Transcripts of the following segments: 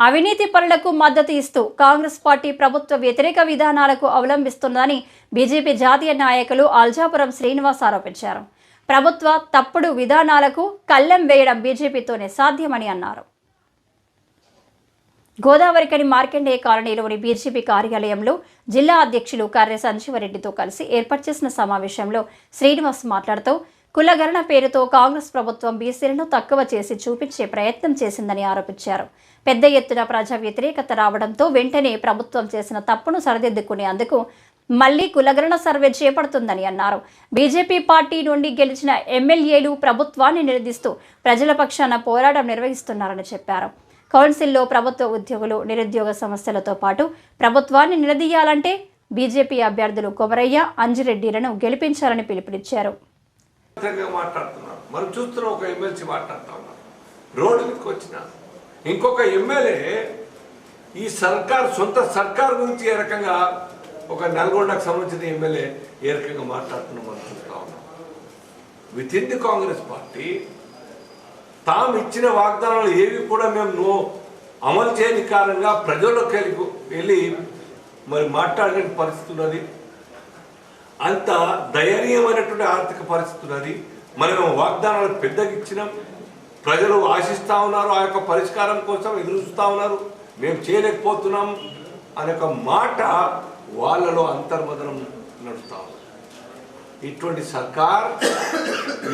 అవినీతి పనులకు మద్దతు ఇస్తూ కాంగ్రెస్ పార్టీ ప్రభుత్వ వ్యతిరేక విధానాలకు అవలంబిస్తుందని బీజేపీ జాతీయ నాయకులు అల్జాపురం శ్రీనివాస్ ఆరోపించారు. ప్రభుత్వ తప్పుడు విధానాలకు కళ్ళెం వేయడం బీజేపీతోనే సాధ్యమని అన్నారు. గోదావరికని మార్కండేయ కాలనీలోని బీజేపీ కార్యాలయంలో జిల్లా అధ్యక్షులు కర్రె సంజీవరెడ్డితో కలిసి ఏర్పాటు చేసిన సమావేశంలో శ్రీనివాస్ మాట్లాడుతూ కులగణన పేరుతో కాంగ్రెస్ ప్రభుత్వం బీసీలను తక్కువ చేసి చూపించే ప్రయత్నం చేసిందని ఆరోపించారు. పెద్ద ఎత్తున ప్రజా వ్యతిరేకత రావడంతో వెంటనే ప్రభుత్వం చేసిన తప్పును సరిదిద్దుకునేందుకు మళ్ళీ కులగణన సర్వే చేపడుతుందని అన్నారు. బీజేపీ పార్టీ నుండి గెలిచిన ఎమ్మెల్యేలు ప్రభుత్వాన్ని నిలదీస్తూ ప్రజల పక్షాన పోరాటం నిర్వహిస్తున్నారని చెప్పారు. కౌన్సిల్లో ప్రభుత్వ ఉద్యోగులు నిరుద్యోగ సమస్యలతో పాటు ప్రభుత్వాన్ని నిలదీయాలంటే బీజేపీ అభ్యర్థులు కొమరయ్య అంజిరెడ్డిలను గెలిపించాలని పిలుపునిచ్చారు. విధంగా మాట్లాడుతున్నారు. మనం చూస్తున్నాం ఒక ఎమ్మెల్సీ మాట్లాడుతూ ఉన్నారు. రోడ్డు మీదకి వచ్చిన. ఇంకొక ఎమ్మెల్యే ఈ సర్కార్ సొంత సర్కార్ గురించి ఏ రకంగా ఒక నల్గొండకు సంబంధించిన ఎమ్మెల్యే ఏ రకంగా మాట్లాడుతున్నాం మనం చూస్తూ ఉన్నాం. Within the Congress party తాము ఇచ్చిన వాగ్దానాలు ఏవి కూడా మేము అమలు చేయని కారణంగా ప్రజల్లోకి వెళ్ళి వెళ్ళి మరి మాట్లాడలేని పరిస్థితి ఉన్నది. అంత దయనీయమైనటువంటి ఆర్థిక పరిస్థితి ఉన్నది మనం వాగ్దానాలు పెద్దగా ఇచ్చినాం. ప్రజలు ఆశిస్తూ ఉన్నారు ఆ యొక్క పరిష్కారం కోసం ఎదురుస్తూ ఉన్నారు. మేము చేయలేకపోతున్నాం అనే ఒక మాట వాళ్ళలో అంతర్మదనం నడుస్తూ ఉంది. ఇటువంటి సర్కార్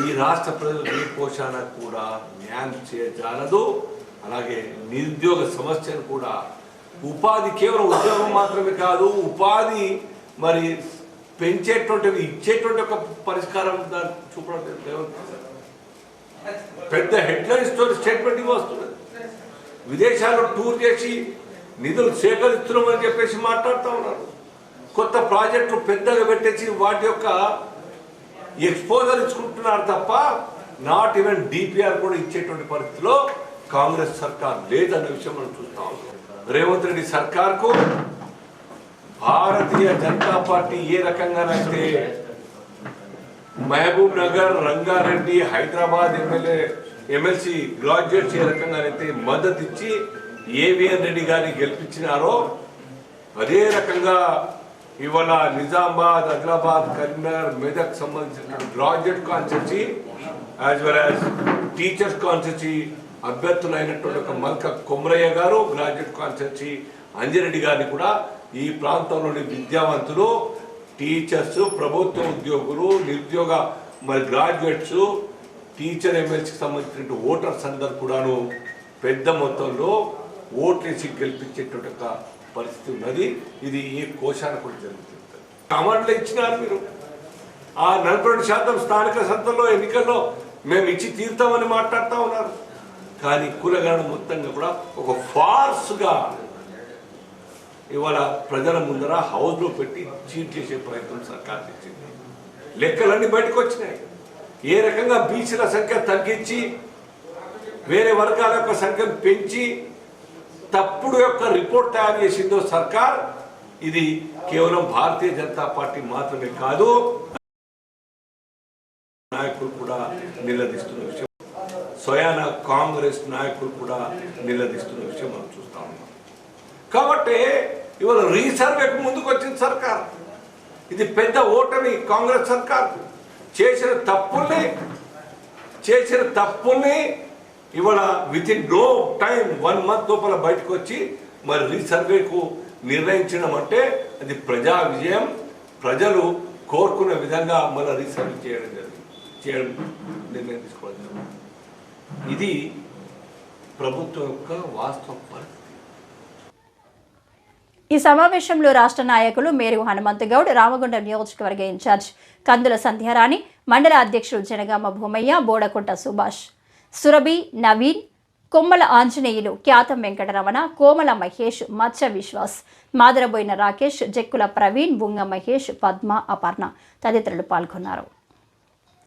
ఈ రాష్ట్ర ప్రజల పోషణ కూడా న్యాయం చేయజాలదు. అలాగే నిరుద్యోగ సమస్యను కూడా ఉపాధి కేవలం ఉద్యోగం మాత్రమే కాదు ఉపాధి మరి పెంచేటువంటి ఇచ్చేటువంటి ఒక పరిష్కారం దాన్ని చూపడం పెద్ద హెడ్లైన్స్ తోటి స్టేట్మెంట్ ఇవి వస్తున్నది విదేశాల్లో టూర్ చేసి నిధులు సేకరిస్తున్నామని చెప్పేసి మాట్లాడుతూ ఉన్నారు. కొత్త ప్రాజెక్టులు పెద్దగా పెట్టేసి వాటి యొక్క ఎక్స్పోజర్ ఇచ్చుకుంటున్నారు తప్ప నాట్ ఈవెన్ డిపిఆర్ కూడా ఇచ్చేటువంటి పరిస్థితిలో కాంగ్రెస్ సర్కార్ లేదన్న విషయం మనం చూస్తా ఉన్నాం. రేవంత్ రెడ్డి సర్కార్కు భారతీయ జనతా పార్టీ ఏ రకంగానైతే Mahabubnagar Rangareddy Hyderabad MLA MLC graduates ఏ రకంగానైతే మద్దతు ఇచ్చి ఏవిఎన్ రెడ్డి గారిని గెలిపించినారో అదే రకంగా ఇవాళ నిజామాబాద్ ఆదిలాబాద్ కరీంనగర్ మెదక్ సంబంధించిన graduate constituency as well as teachers constituency అభ్యర్థులైనటువంటి ఒక మల్క కొమరయ్య గారు గ్రాడ్యుయేట్ కాన్స్టిట్యూన్సీ అంజిరెడ్డి గారిని కూడా ఈ ప్రాంతంలోని విద్యావంతులు టీచర్స్ ప్రభుత్వ ఉద్యోగులు నిరుద్యోగ మరి గ్రాడ్యుయేట్స్ టీచర్ ఎమ్మెల్సీకి సంబంధించిన ఓటర్స్ అందరు కూడాను పెద్ద మొత్తంలో ఓట్లేసి గెలిపించేటువంటి ఒక పరిస్థితి ఉన్నది. ఇది ఈ కోశాన్ని కూడా జరుగుతుంది. కమాండ్లు ఇచ్చినారు మీరు. ఆ నలభై రెండు శాతం స్థానిక సంస్థల్లో ఎన్నికల్లో మేము ఇచ్చి తీరుతామని మాట్లాడుతూ ఉన్నారు. కానీ కులగణ మొత్తంగా కూడా ఒక ఫార్స్గా ఇవాళ ప్రజల ముందర హౌస్లో పెట్టి చీట్ చేసే ప్రయత్నం సర్కార్ చేసింది లెక్కలన్నీ బయటకు వచ్చినాయి. ఏ రకంగా బీసీల సంఖ్య తగ్గించి వేరే వర్గాల యొక్క సంఖ్యను పెంచి తప్పుడు యొక్క రిపోర్ట్ తయారు చేసిందో సర్కార్ ఇది కేవలం భారతీయ జనతా పార్టీ మాత్రమే కాదు నాయకులు కూడా నిలదీస్తున్న విషయం. స్వయాన కాంగ్రెస్ నాయకులు కూడా నిలదీస్తున్న విషయం మనం చూస్తా ఉన్నాం. కాబట్టి ఇవాళ రీసర్వేకు ముందుకు వచ్చింది సర్కార్. ఇది పెద్ద ఓటమి కాంగ్రెస్ సర్కార్. చేసిన తప్పుల్ని చేసిన తప్పుల్ని ఇవాళ within no time one month లోపల బయటకు వచ్చి మరి రీసర్వేకు నిర్ణయించడం అంటే అది ప్రజా విజయం. ప్రజలు కోరుకున్న విధంగా మన రీసర్వే చేయడం జరిగింది. చేయడం నిర్ణయం తీసుకోవడం ఇది ప్రభుత్వం యొక్క వాస్తవ పరిస్థితి. ఈ సమావేశంలో రాష్ట్ర నాయకులు మేరు హనుమంతగౌడ్ రామగుండం నియోజకవర్గ ఇన్ఛార్జ్ కందుల సంధ్యారాణి మండల అధ్యక్షుడు జనగామ భూమయ్య బోడకుంట సుభాష్ సురభి నవీన్ కొమ్మల ఆంజనేయులు ఖ్యాతం వెంకటరమణ కోమల మహేష్ మత్స్య విశ్వాస్ మాదరబోయిన రాకేష్ జక్కుల ప్రవీణ్ బుంగ మహేష్ పద్మ అపర్ణ తదితరులు పాల్గొన్నారు.